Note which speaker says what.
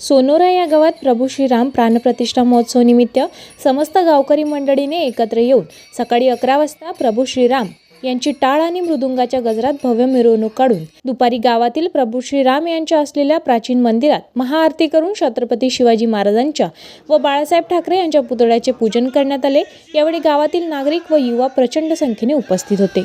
Speaker 1: Sonora या गावात प्रभू श्रीराम प्राणप्रतिष्ठा महोत्सव निमित्त समस्त गावकरी मंडळीने एकत्र येऊन सकाळी अकरा वाजता प्रभू श्रीराम यांची टाळ आणि मृदुंगाच्या गजरात भव्य मिरवणूक काढून दुपारी गावातील प्रभू श्रीराम यांच्या असलेल्या प्राचीन मंदिरात महाआरती करून छत्रपती शिवाजी महाराजांच्या व बाळासाहेब ठाकरे यांच्या पुतळ्याचे पूजन करण्यात आले. यावेळी गावातील नागरिक व युवा प्रचंड संख्येने उपस्थित होते.